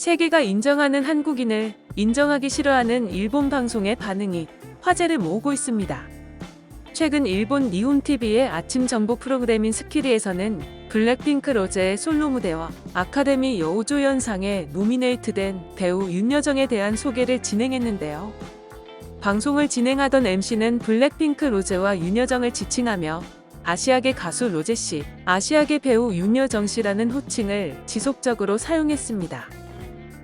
세계가 인정하는 한국인을 인정하기 싫어하는 일본 방송의 반응이 화제를 모으고 있습니다. 최근 일본 니혼TV의 아침 정보 프로그램인 스키리에서는 블랙핑크 로제의 솔로 무대와 아카데미 여우조연상에 노미네이트된 배우 윤여정에 대한 소개를 진행했는데요. 방송을 진행하던 MC는 블랙핑크 로제와 윤여정을 지칭하며 아시아계 가수 로제 씨, 아시아계 배우 윤여정 씨라는 호칭을 지속적으로 사용했습니다.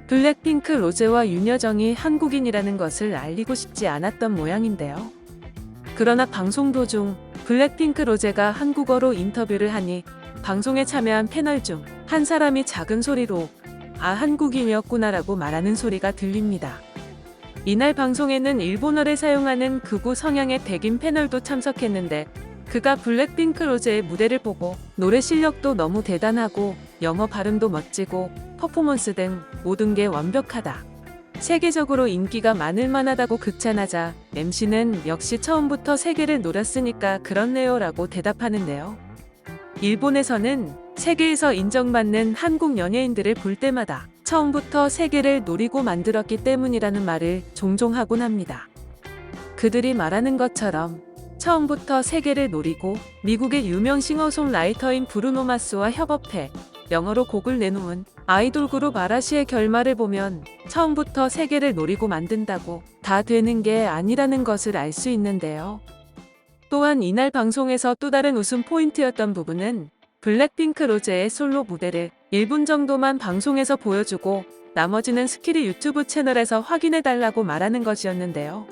블랙핑크 로제와 윤여정이 한국인이라는 것을 알리고 싶지 않았던 모양인데요. 그러나 방송 도중 블랙핑크 로제가 한국어로 인터뷰를 하니 방송에 참여한 패널 중 한 사람이 작은 소리로 아 한국인이었구나라고 말하는 소리가 들립니다. 이날 방송에는 일본어를 사용하는 극우 성향의 백인 패널도 참석했는데 그가 블랙핑크 로제의 무대를 보고 노래 실력도 너무 대단하고 영어 발음도 멋지고 퍼포먼스 등 모든 게 완벽하다. 세계적으로 인기가 많을 만하다고 극찬하자 MC는 역시 처음부터 세계를 노렸으니까 그렇네요 라고 대답하는데요. 일본에서는 세계에서 인정받는 한국 연예인들을 볼 때마다 처음부터 세계를 노리고 만들었기 때문이라는 말을 종종 하곤 합니다. 그들이 말하는 것처럼 처음부터 세계를 노리고 미국의 유명 싱어송라이터인 브루노 마스와 협업해 영어로 곡을 내놓은 아이돌 그룹 아라시의 결말을 보면 처음부터 세계를 노리고 만든다고 다 되는 게 아니라는 것을 알 수 있는데요. 또한 이날 방송에서 또 다른 웃음 포인트였던 부분은 블랙핑크 로제의 솔로 무대를 1분 정도만 방송에서 보여주고 나머지는 스키리 유튜브 채널에서 확인해달라고 말하는 것이었는데요.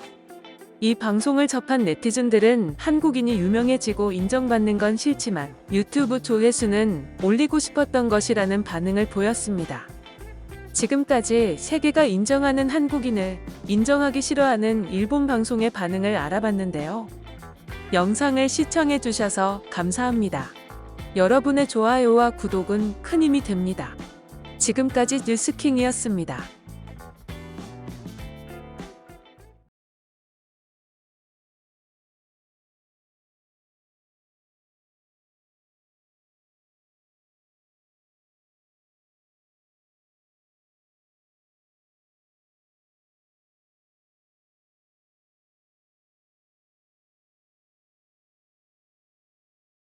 이 방송을 접한 네티즌들은 한국인이 유명해지고 인정받는 건 싫지만 유튜브 조회수는 올리고 싶었던 것이라는 반응을 보였습니다. 지금까지 세계가 인정하는 한국인을 인정하기 싫어하는 일본 방송의 반응을 알아봤는데요. 영상을 시청해 주셔서 감사합니다. 여러분의 좋아요와 구독은 큰 힘이 됩니다. 지금까지 뉴스킹이었습니다.